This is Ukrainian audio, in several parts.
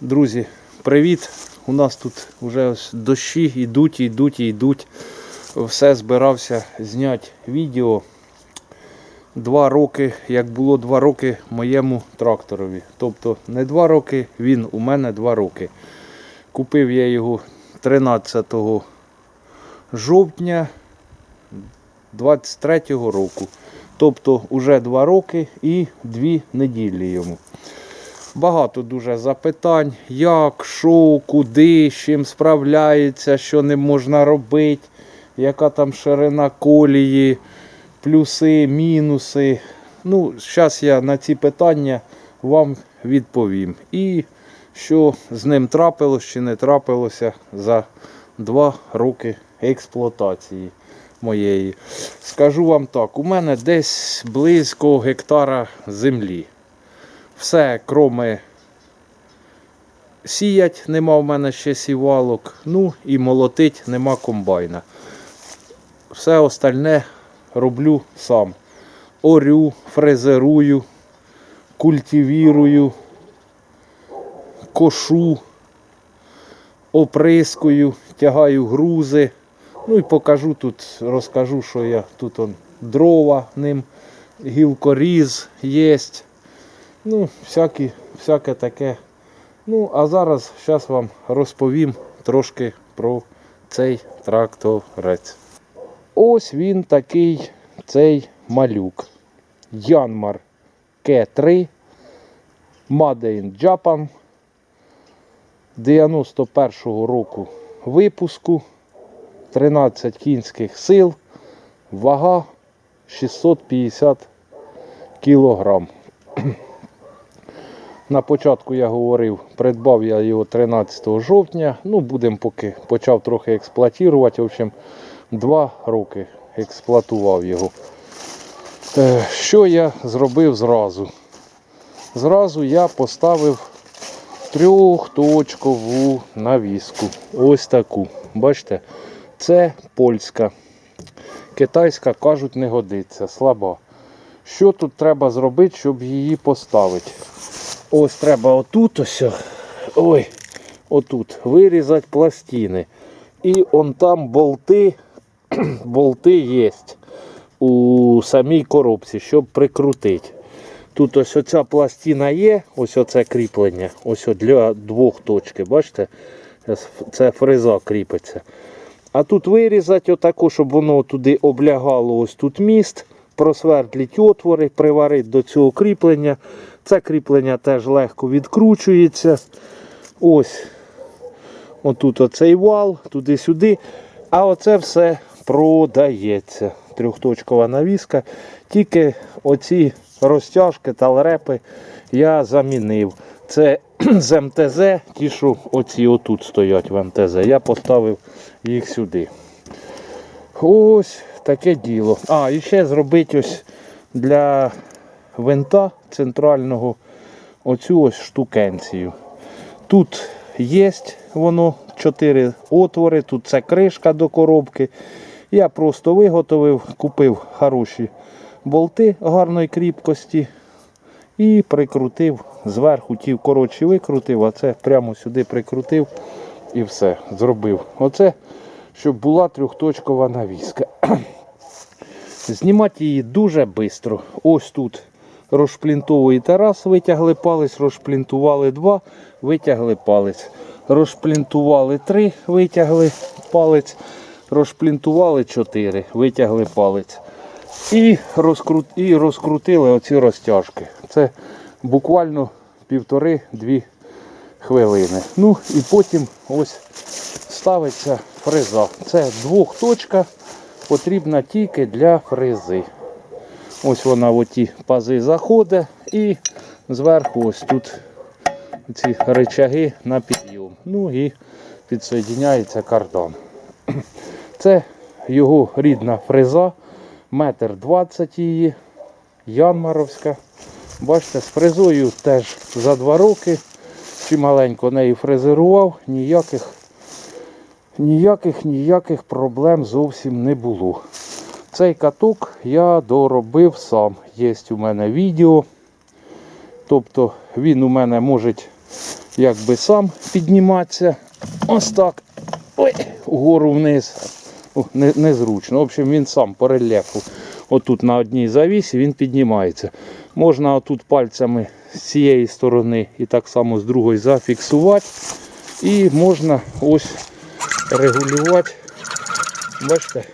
Друзі, привіт! У нас тут вже ось дощі йдуть, йдуть, йдуть. Все збирався зняти відео. Два роки, як було два роки моєму тракторові. Тобто не два роки, він у мене два роки. Купив я його 13 жовтня 23 року. Тобто вже два роки і дві неділі йому. Багато дуже запитань, як, що, куди, з чим справляється, що не можна робити, яка там ширина колії, плюси, мінуси. Ну, зараз я на ці питання вам відповім. І що з ним трапилось чи не трапилося за два роки експлуатації моєї. Скажу вам так, у мене десь близько гектара землі. Все, кроме сіять, нема в мене ще сівалок, ну і молотить нема комбайна. Все остальне роблю сам. Орю, фрезерую, культивірую, кошу, оприскую, тягаю грузи. Ну і покажу тут, розкажу, що я тут он, дрова ним, гілкоріз є. Ну, всякі, всяке таке. Ну, а зараз зараз вам розповім трошки про цей тракторець. Ось він такий, цей малюк. Янмар К3 Made in Japan 91-го року випуску. 13 кінських сил, вага 650 кілограм. На початку я говорив, придбав я його 13 жовтня. Ну, будемо поки почав трохи експлуатувати. В общем, два роки експлуатував його. Е, Що я зробив зразу? Зразу я поставив трьохточкову навіску. Ось таку. Бачите? Це польська. Китайська, кажуть, не годиться, слаба. Що тут треба зробити, щоб її поставити? Ось треба отут ось. Ой, отут вирізати пластини. І он там болти, болти є у самій коробці, щоб прикрутити. Тут ось оця пластина є, ось оце кріплення, ось для двох точки, бачите? Це фреза кріпиться. А тут вирізати отаку, щоб воно туди облягало ось тут міст, просвердліть отвори, приварити до цього кріплення. Це кріплення теж легко відкручується. Ось отут оцей вал, туди-сюди. А оце все продається. Трьохточкова навіска. Тільки оці розтяжки та репи я замінив. Це з МТЗ, ті, що оці отут стоять в МТЗ. Я поставив їх сюди. Ось таке діло. А, і ще зробити ось для винта центрального оцю ось штукенцію. Тут є воно 4 отвори, тут це кришка до коробки. Я просто виготовив, купив хороші болти гарної кріпкості і прикрутив зверху ті коротші викрутив, а це прямо сюди прикрутив і все, зробив. Оце, щоб була трьохточкова навіска. Знімати її дуже швидко. Ось тут розшплінтовуєте раз, витягли палець, розшплінтували два, витягли палець. Розшплінтували три, витягли палець, розшплінтували чотири, витягли палець. І, розкрут... і розкрутили оці розтяжки. Це буквально півтори-дві хвилини. Ну і потім ось ставиться фреза. Це двохточка, потрібна тільки для фрези. Ось вона в оті пази заходить і зверху ось тут ці рычаги на підйом. Ну і підсоєдняється кардан. Це його рідна фреза, метр двадцять її, Янмаровська. Бачите, з фрезою теж за два роки. Чималенько нею фрезерував, ніяких, ніяких, ніяких проблем зовсім не було. Цей каток я доробив сам. Є у мене відео. Тобто він у мене може якби сам підніматися. Ось так. Ой, вгору вниз. О, не, незручно. В общем, він сам по рельєфу. Отут на одній завісі він піднімається. Можна отут пальцями з цієї сторони і так само з другої зафіксувати. І можна ось регулювати. Бачите,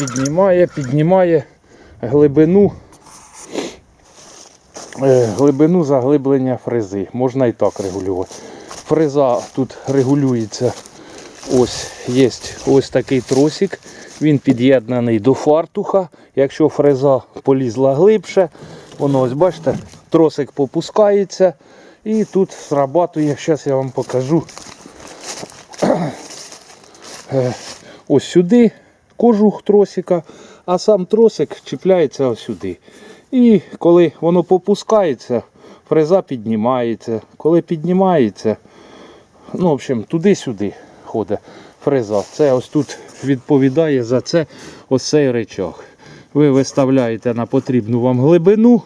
піднімає, піднімає глибину, е, глибину заглиблення фрези. Можна і так регулювати. Фреза тут регулюється. Ось є ось такий тросик. Він під'єднаний до фартуха. Якщо фреза полізла глибше, воно ось бачите, тросик попускається і тут срабатує. Зараз я вам покажу. Е, Ось сюди кожух тросика, а сам тросик чіпляється сюди. І коли воно попускається, фреза піднімається. Коли піднімається, ну, в общем, туди-сюди ходить фреза. Це ось тут відповідає за це ось цей речах. Ви виставляєте на потрібну вам глибину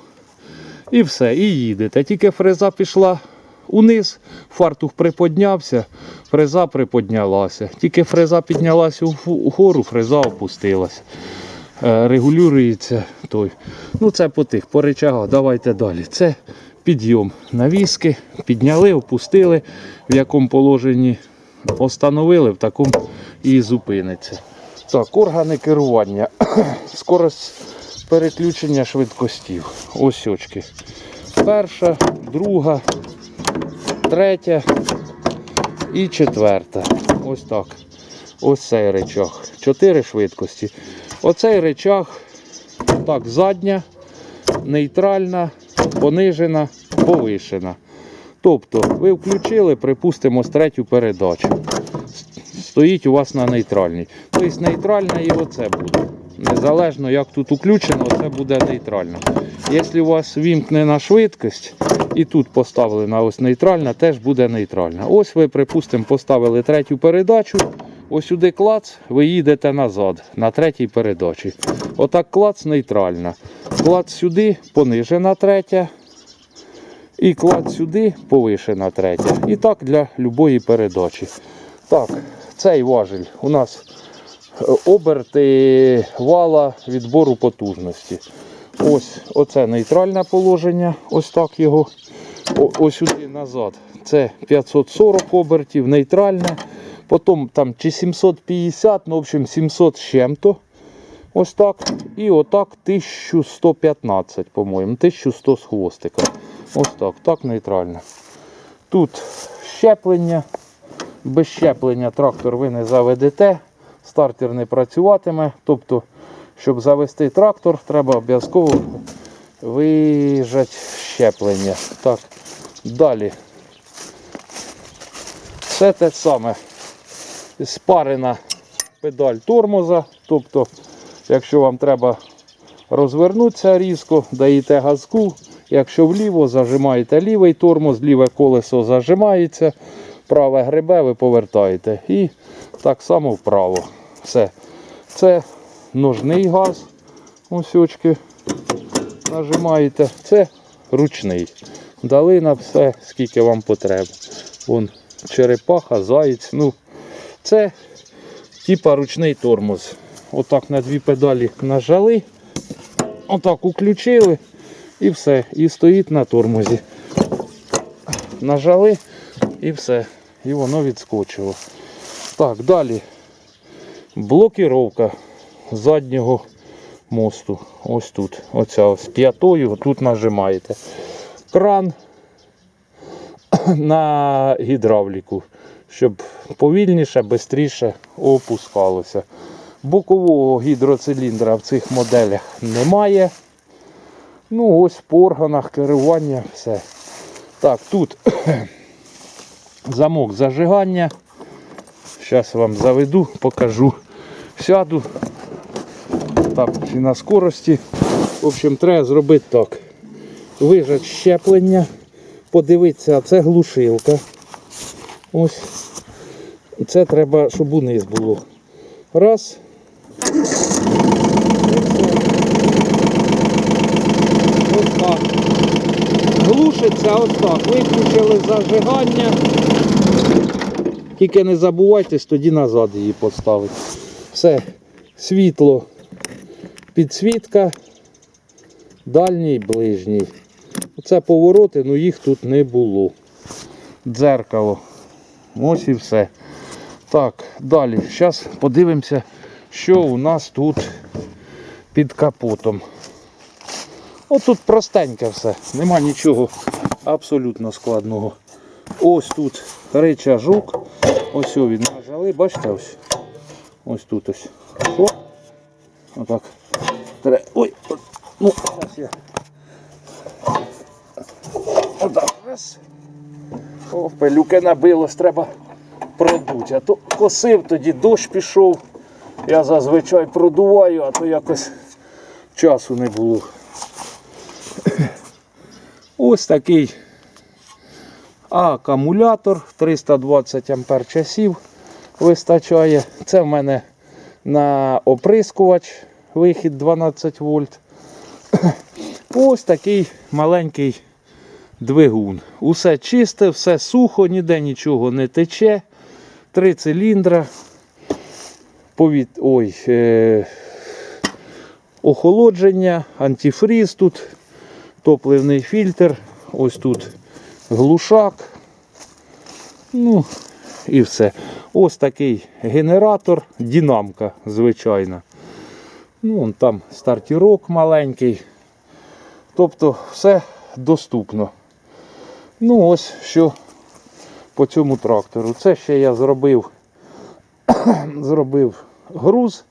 і все, і їдете. Тільки фреза пішла униз, фартух приподнявся, фреза приподнялася. Тільки фреза піднялася вгору, фреза опустилася. Е, Регулюється той. Ну це по тих, по речагах. Давайте далі. Це підйом навіски, підняли, опустили, в якому положенні остановили, в такому і зупиниться. Так, органи керування. Скорость переключення швидкостів. Ось. Перша, друга, третя і четверта. Ось так. Ось цей речах. Чотири швидкості. Оцей речах, так, задня, нейтральна, понижена, повишена. Тобто ви включили, припустимо, третю передачу. Стоїть у вас на нейтральній. Тобто нейтральна і оце буде. Незалежно як тут включено, це буде нейтрально. Якщо у вас вімкнена швидкість і тут поставлена ось нейтральна, теж буде нейтральна. Ось ви, припустимо, поставили третю передачу. Ось сюди клац, ви їдете назад на третій передачі. Отак клац нейтральна. Клац сюди, понижена третя. І клад сюди, повишена третя. І так для любої передачі. Так, цей важіль у нас е, оберти вала відбору потужності. Ось оце нейтральне положення, ось так його. Ось сюди назад. Це 540 обертів, нейтральне. Потім там чи 750, ну, в общем, 700 з чим-то. Ось так. І отак 1115, по-моєму, 1100 з хвостиком. Ось так, так нейтрально. Тут щеплення. Без щеплення трактор ви не заведете, стартер не працюватиме. Тобто, щоб завести трактор, треба обов'язково вижати щеплення. Так, далі. Все те саме. Спарена педаль тормоза. Тобто, якщо вам треба розвернутися різко, даєте газку. Якщо вліво, зажимаєте лівий тормоз, ліве колесо зажимається, праве грибе, ви повертаєте. І так само вправо. Все. Це ножний газ. Ось нажимаєте. Це ручний. Дали на все, скільки вам потрібно. Вон черепаха, заєць. Ну, це типа ручний тормоз. Отак на дві педалі нажали. Отак уключили і все. І стоїть на тормозі. Нажали і все. І воно відскочило. Так, далі. Блокіровка заднього мосту. Ось тут. Оця ось п'ятою, тут нажимаєте. Кран на гідравліку, щоб повільніше, швидше опускалося. Бокового гідроциліндра в цих моделях немає. Ну, ось по органах керування все. Так, тут замок зажигання. Зараз вам заведу, покажу. Сяду. Так, і на скорості. В общем, треба зробити так. Вижати щеплення, подивитися, а це глушилка. Ось. І це треба, щоб униз було. Раз. Ось так. Глушиться ось так. Виключили зажигання. Тільки не забувайтесь тоді назад її поставити. Все, світло, підсвітка, дальній, ближній. Це повороти, ну їх тут не було. Дзеркало. Ось і все. Так, далі. Зараз подивимося, що у нас тут під капотом. Отут простеньке все, нема нічого абсолютно складного. Ось тут речажок. Ось він нажали, бачите ось. Ось тут ось. О, отак. Тре- Ой, ну, зараз я. Отак. Раз. О, пилюки набилось, треба продути. А то косив, тоді дощ пішов. Я зазвичай продуваю, а то якось часу не було. Ось такий акумулятор 320 ампер часів вистачає. Це в мене на оприскувач вихід 12 вольт. Ось такий маленький двигун. Усе чисте, все сухо, ніде нічого не тече. Три циліндра. Повіт... Ой, е... охолодження, антифріз тут, топливний фільтр, ось тут глушак. Ну, і все. Ось такий генератор, динамка звичайна. Ну, вон там стартірок маленький. Тобто все доступно. Ну, ось що по цьому трактору. Це ще я зробив, зробив груз,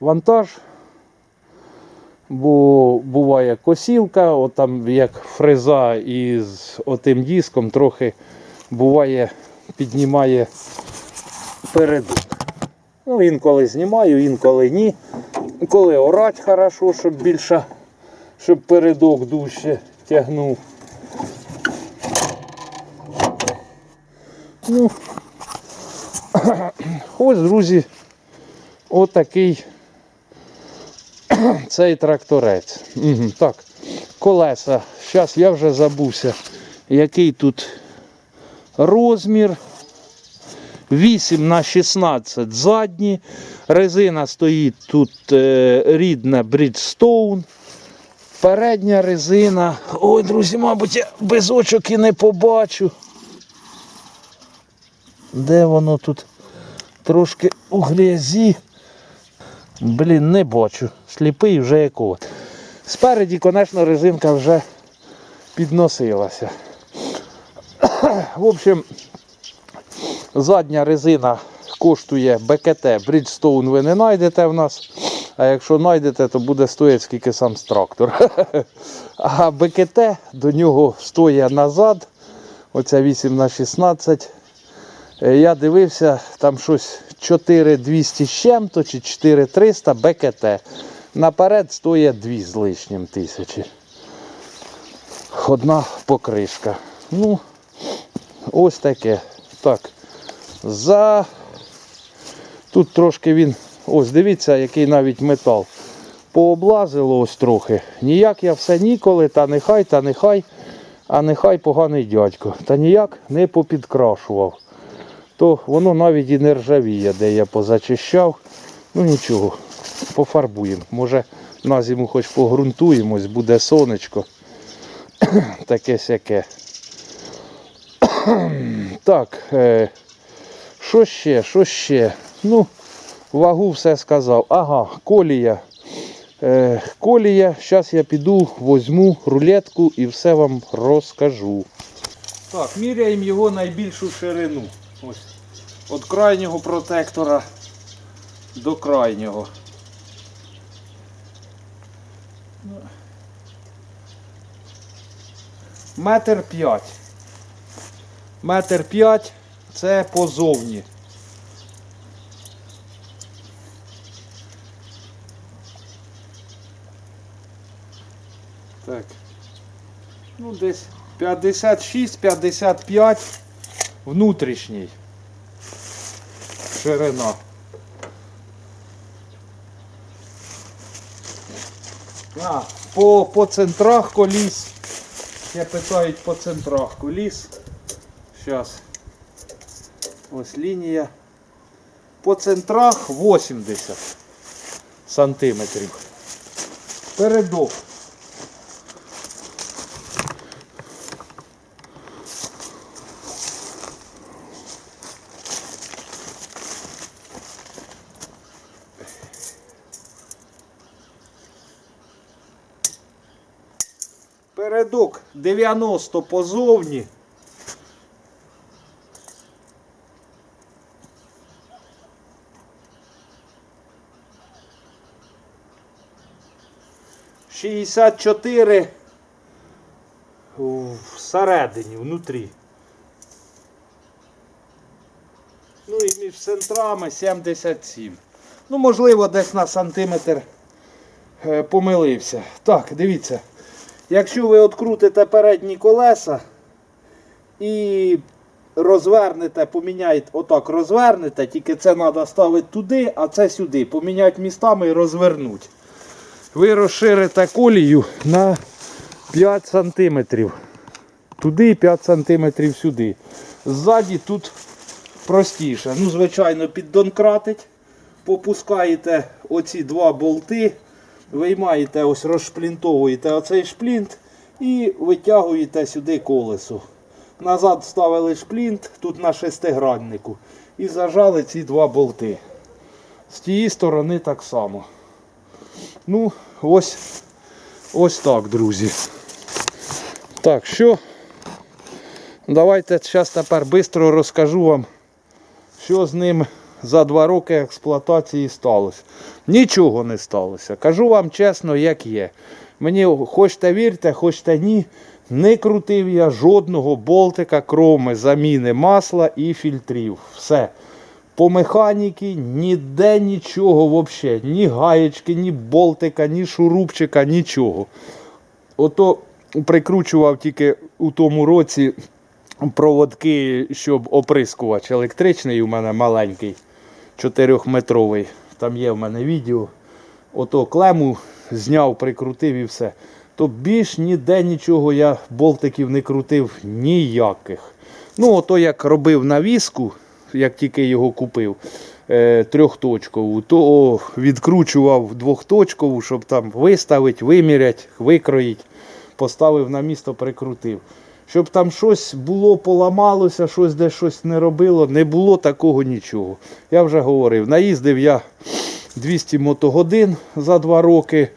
вантаж. Бо буває косілка, от там як фреза із отим диском трохи буває піднімає передок. Ну, інколи знімаю, інколи ні. Коли орать хорошо, щоб більше, щоб передок дужче тягнув. Ну, ось, друзі, отакий цей тракторець. Угу, так, колеса. Зараз я вже забувся, який тут розмір. 8 на 16 задні. Резина стоїть тут е, рідна Bridgestone. Передня резина. Ой, друзі, мабуть, я без очок і не побачу. Де воно тут трошки у грязі? Блін, не бачу. Сліпий вже якого. Спереді, звісно, резинка вже підносилася. В общем, задня резина коштує БКТ. Bridgestone ви не знайдете в нас. А якщо знайдете, то буде стоїти скільки сам трактор. А БКТ до нього стоїть назад. Оця 8 на 16 Е, Я дивився, там щось 4200 з чим-то чи 4300 БКТ. Наперед стоїть 2 з лишнім тисячі. Одна покришка. Ну, ось таке. Так. За. Тут трошки він. Ось, дивіться, який навіть метал. Пооблазило ось трохи. Ніяк я все ніколи, та нехай, та нехай, а нехай поганий дядько. Та ніяк не попідкрашував то воно навіть і не ржавіє, де я позачищав. Ну нічого, пофарбуємо. Може на зиму хоч погрунтуємось, буде сонечко. Таке сяке. так, е, що ще, що ще? Ну, вагу все сказав. Ага, колія. Е, колія, зараз я піду, возьму рулетку і все вам розкажу. Так, міряємо його найбільшу ширину. Ось. Від крайнього протектора до крайнього. Метр п'ять. Метр п'ять це позовні. Так. Ну, десь 56-55 внутрішній ширина. А, по, по центрах коліс Ще питають по центрах куліс. Зараз. Ось лінія. По центрах 80 сантиметрів. Передок. Передок 90 позовні. Шістдесят чотири всередині, внутрі. Ну і між центрами 77. Ну, можливо, десь на сантиметр е, помилився. Так, дивіться. Якщо ви відкрутите передні колеса і розвернете, поміняєте, отак розвернете, тільки це треба ставити туди, а це сюди. Поміняти містами і розвернути. Ви розширите колію на 5 см. Туди і 5 см сюди. Ззаді тут простіше. Ну, звичайно, піддонкратить. Попускаєте оці два болти, виймаєте, ось розшплінтовуєте оцей шплінт і витягуєте сюди колесо. Назад вставили шплінт тут на шестиграннику і зажали ці два болти. З тієї сторони так само. Ну, ось, ось так, друзі. Так, що? Давайте зараз тепер швидко розкажу вам, що з ним за два роки експлуатації сталося. Нічого не сталося. Кажу вам чесно, як є. Мені хочете вірте, хочете ні. Не крутив я жодного болтика, кроме заміни масла і фільтрів. Все. По механіки ніде нічого взагалі. Ні гаєчки, ні болтика, ні шурупчика, нічого. Ото прикручував тільки у тому році проводки, щоб оприскувач електричний у мене маленький, 4-метровий. Там є в мене відео. Ото клему зняв, прикрутив і все. То більш ніде нічого я болтиків не крутив ніяких. Ну, ото як робив навіску, як тільки його купив, е, трьохточкову, то відкручував двохточкову, щоб там виставити, виміряти, викроїти, поставив на місто, прикрутив. Щоб там щось було, поламалося, щось де щось не робило, не було такого нічого. Я вже говорив, наїздив я 200 мотогодин за два роки.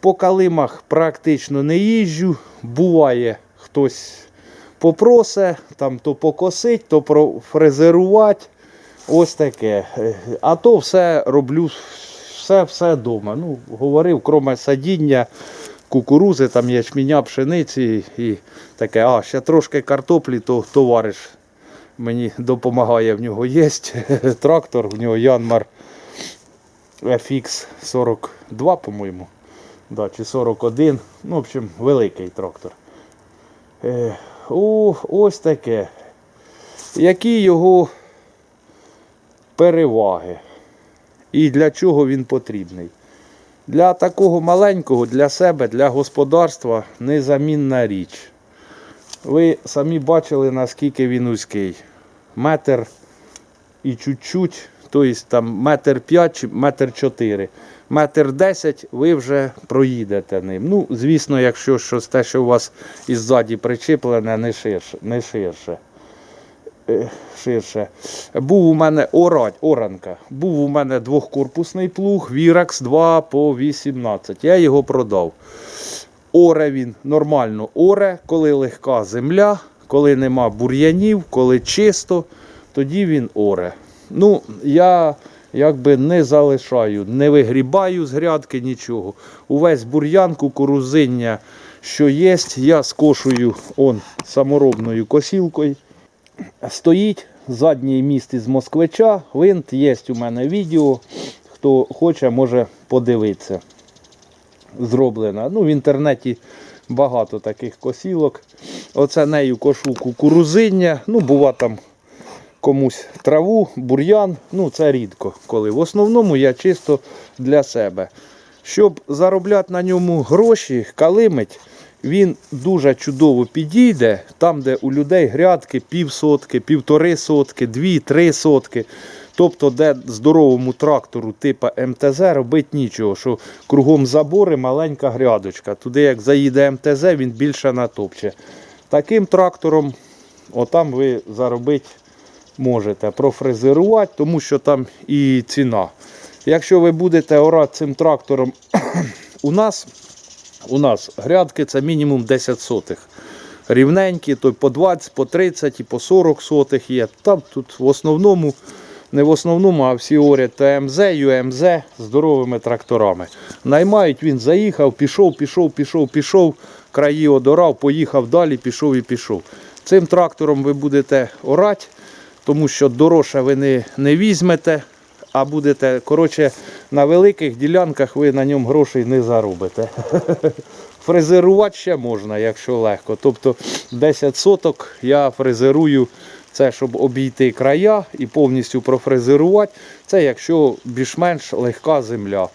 По калимах практично не їжджу. Буває, хтось попросе, там то покосить, то профрезерувати. Ось таке. Е, А то все роблю, все все вдома. Ну, говорив, кроме садіння, кукурузи, там ячменя, пшениці і таке. А, ще трошки картоплі, то товариш мені допомагає. В нього є трактор, в нього Янмар FX 42, по-моєму. Да, чи 41. Ну, в общем, великий трактор. О, ось таке. Які його переваги? І для чого він потрібний? Для такого маленького, для себе, для господарства незамінна річ. Ви самі бачили, наскільки він узький. Метр і чуть-чуть, тобто там метр п'ять метр чотири. Метр десять ви вже проїдете ним. Ну, звісно, якщо щось те, що у вас іззаді причіплене, не ширше. Не ширше. Е, ширше. Був у мене орать, оранка. Був у мене двохкорпусний плуг Virax 2 по 18. Я його продав. Оре він нормально оре, коли легка земля, коли нема бур'янів, коли чисто, тоді він оре. Ну, я якби не залишаю, не вигрібаю з грядки нічого. Увесь бур'ян, кукурузиння, що є, я скошую он саморобною косілкою. Стоїть задній міст із москвича. Винт є у мене відео. Хто хоче, може подивитися. Зроблена. Ну, в інтернеті багато таких косілок. Оце нею кошу кукурузиння. Ну, бува там комусь траву, бур'ян. Ну, це рідко коли. В основному я чисто для себе. Щоб заробляти на ньому гроші, калимить, він дуже чудово підійде там, де у людей грядки пів сотки, півтори сотки, дві, три сотки. Тобто, де здоровому трактору типу МТЗ робить нічого, що кругом забори маленька грядочка. Туди, як заїде МТЗ, він більше натопче. Таким трактором, отам ви заробити можете профрезерувати, тому що там і ціна. Якщо ви будете орати цим трактором у нас, у нас грядки це мінімум 10 сотих. Рівненькі, то по 20, по 30 і по 40 сотих є. Там тут в основному, не в основному, а всі орять ТМЗ, ЮМЗ здоровими тракторами. Наймають, він заїхав, пішов, пішов, пішов, пішов, краї одорав, поїхав далі, пішов і пішов. Цим трактором ви будете орати, тому що дорожче ви не, не візьмете, а будете, коротше, на великих ділянках ви на ньому грошей не заробите. Фрезерувати ще можна, якщо легко. Тобто 10 соток я фрезерую, це щоб обійти края і повністю профрезерувати. Це якщо більш-менш легка земля.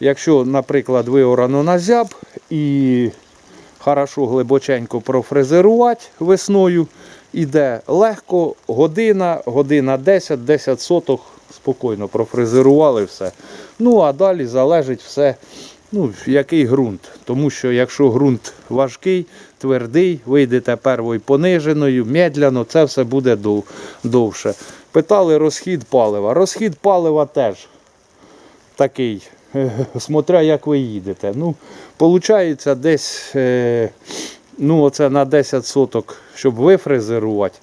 Якщо, наприклад, виорано на зяб і хорошо глибоченько профрезерувати весною, іде легко, година, година 10, 10 соток спокійно профрезерували все. Ну а далі залежить все, ну, який ґрунт. Тому що якщо ґрунт важкий, твердий, вийдете первою пониженою, медляно, це все буде дов- довше. Питали розхід палива. Розхід палива теж такий, смотря як ви їдете. Ну, Получається десь е, ну, оце на 10 соток, щоб вифрезерувати,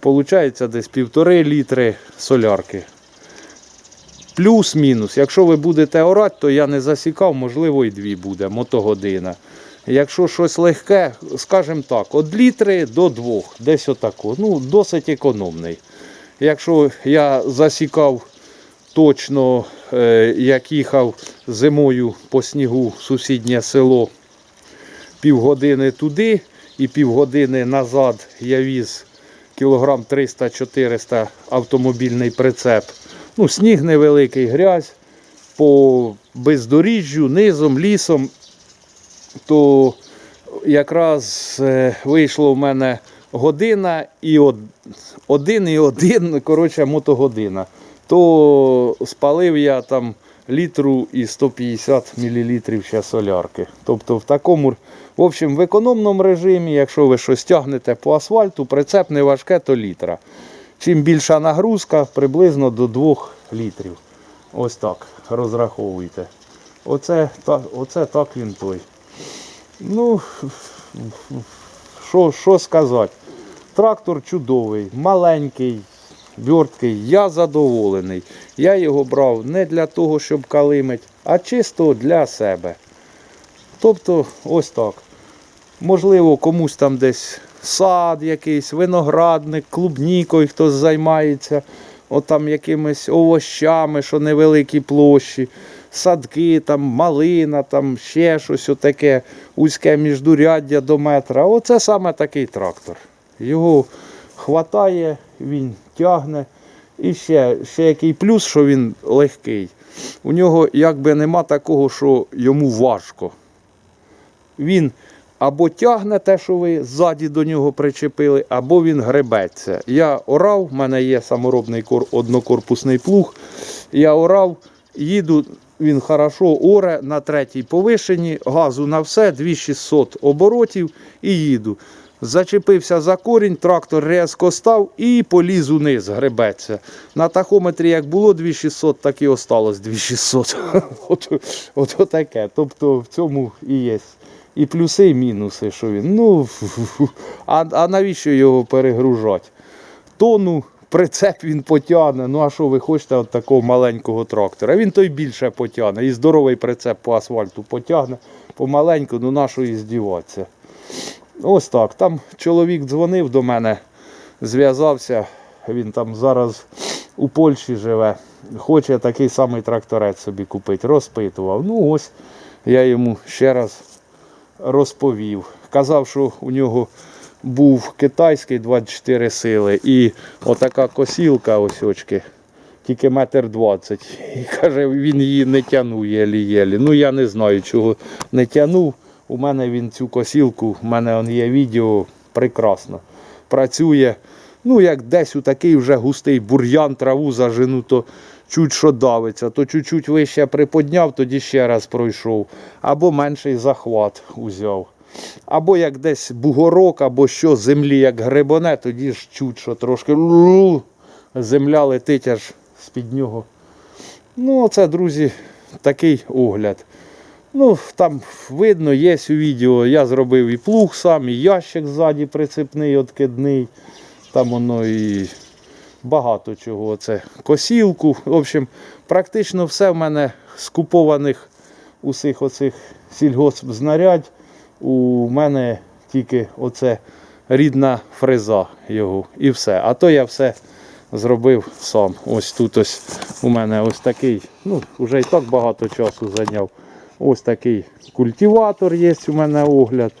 получається десь півтори літри солярки. Плюс-мінус. Якщо ви будете орати, то я не засікав, можливо, і дві буде, мотогодина. Якщо щось легке, скажімо так, від літри до двох, десь отако. Ну, досить економний. Якщо я засікав точно, е, як їхав зимою по снігу в сусіднє село, півгодини туди і півгодини назад я віз кілограм 300-400 автомобільний прицеп. Ну, сніг невеликий, грязь по бездоріжжю, низом, лісом, то якраз е, вийшло в мене година і од- один і один, коротше, мотогодина. То спалив я там літру і 150 мл ще солярки. Тобто в такому, в общем, в економному режимі, якщо ви щось тягнете по асфальту, прицеп не важке, то літра. Чим більша нагрузка, приблизно до 2 літрів. Ось так розраховуйте. Оце, та- оце так він той. Ну, що, сказати? Трактор чудовий, маленький, вірткий. Я задоволений. Я його брав не для того, щоб калимить, а чисто для себе. Тобто, ось так. Можливо, комусь там десь сад якийсь, виноградник, клубнікою хтось займається, от там якимись овощами, що невеликі площі, садки, там малина, там ще щось отаке, вузьке міждуряддя до метра. Оце саме такий трактор. Його хватає, він тягне. І ще, ще який плюс, що він легкий. У нього якби нема такого, що йому важко він або тягне те, що ви ззаді до нього причепили, або він гребеться. Я орав, в мене є саморобний кор, однокорпусний плуг. Я орав, їду, він хорошо оре на третій повишенні, газу на все, 2600 оборотів і їду. Зачепився за корінь, трактор резко став і поліз униз, гребеться. На тахометрі як було 2600, так і осталось 2600. от, от, от таке. Тобто в цьому і є і плюси, і мінуси, що він. Ну, а, а навіщо його перегружати? Тону прицеп він потягне. Ну а що ви хочете від такого маленького трактора? Він той більше потягне. І здоровий прицеп по асфальту потягне помаленьку, ну на що і здіватися. Ось так. Там чоловік дзвонив до мене, зв'язався. Він там зараз у Польщі живе. Хоче такий самий тракторець собі купити. Розпитував. Ну ось я йому ще раз розповів. Казав, що у нього був китайський 24 сили і отака косілка ось очки, тільки метр двадцять. І каже, він її не тягнув єлі-єлі. Ну я не знаю, чого не тягнув. У мене він цю косілку, у мене он є відео прекрасно. Працює. Ну, як десь у такий вже густий бур'ян, траву зажену, то чуть що давиться, то чуть-чуть вище приподняв, тоді ще раз пройшов. Або менший захват узяв. Або як десь бугорок, або що, землі як грибоне, тоді ж чуть, що трошки земля летить аж з-під нього. Ну, це, друзі, такий огляд. Ну, там видно, є у відео. Я зробив і плуг сам, і ящик ззаді прицепний, откидний. Там воно і багато чого. Це косілку. В общем, практично все в мене з купованих усіх оцих сільгосп знарядь. У мене тільки оце рідна фреза його і все. А то я все зробив сам. Ось тут ось у мене ось такий, ну, вже і так багато часу зайняв. Ось такий культиватор є у мене огляд.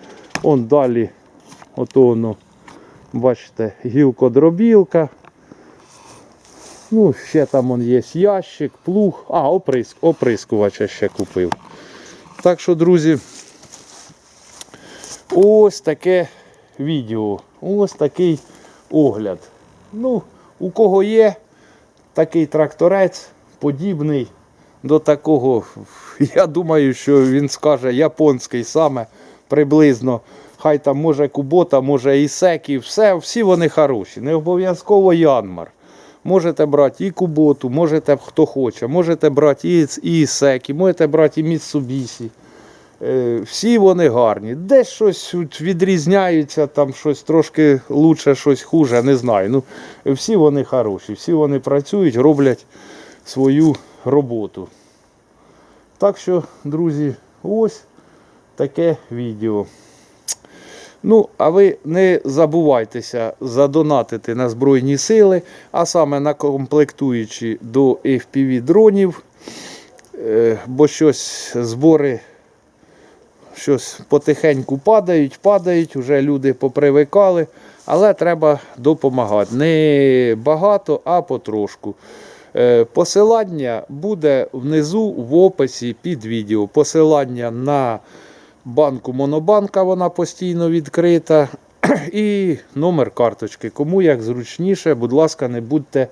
Он далі, ото воно, бачите, гілкодробілка. Ну, ще там он є ящик, плуг, а, оприск, оприскувача ще купив. Так що, друзі, ось таке відео, ось такий огляд. Ну, у кого є такий тракторець, подібний до такого, я думаю, що він скаже японський саме приблизно. Хай там може Кубота, може Ісекі, все, всі вони хороші. Не обов'язково Янмар. Можете брати і Куботу, можете хто хоче, можете брати і, Ісекі, можете брати і Міцубісі. Е, Всі вони гарні. Десь щось відрізняються, там щось трошки лучше, щось хуже, не знаю. Ну, всі вони хороші, всі вони працюють, роблять свою роботу. Так що, друзі, ось таке відео. Ну, а ви не забувайтеся задонатити на Збройні сили, а саме на комплектуючі до FPV дронів, Е, бо щось збори щось потихеньку падають, падають, вже люди попривикали, але треба допомагати. Не багато, а потрошку. Е, Посилання буде внизу в описі під відео. Посилання на банку Монобанка, вона постійно відкрита. І номер карточки. Кому як зручніше, будь ласка, не будьте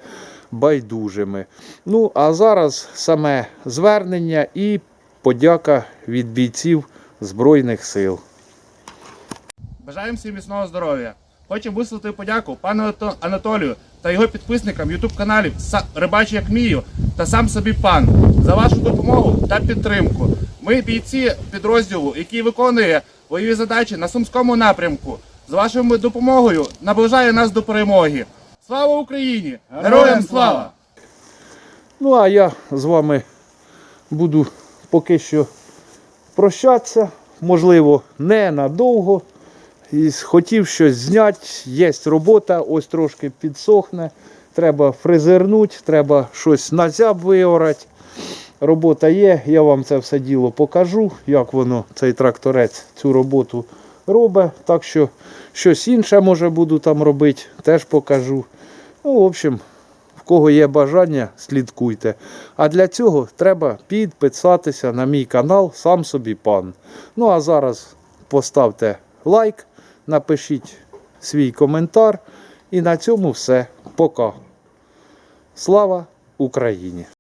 байдужими. Ну, а зараз саме звернення і подяка від бійців Збройних сил. Бажаємо всім міцного здоров'я. Хочемо висловити подяку пану Анатолію та його підписникам YouTube каналів Рибач як мію та сам собі пан за вашу допомогу та підтримку. Ми бійці підрозділу, який виконує бойові задачі на сумському напрямку. З вашою допомогою наближає нас до перемоги. Слава Україні! Героям слава! Ну, а я з вами буду поки що прощатися. Можливо, не надовго. І хотів щось зняти. Є робота, ось трошки підсохне. Треба фрезернути, треба щось на зяб виорати. Робота є, я вам це все діло покажу, як воно, цей тракторець, цю роботу робить. Так що щось інше може буду там робити, теж покажу. Ну, в общем, в кого є бажання, слідкуйте. А для цього треба підписатися на мій канал Сам собі пан. Ну а зараз поставте лайк, напишіть свій коментар. І на цьому все. Пока. Слава Україні!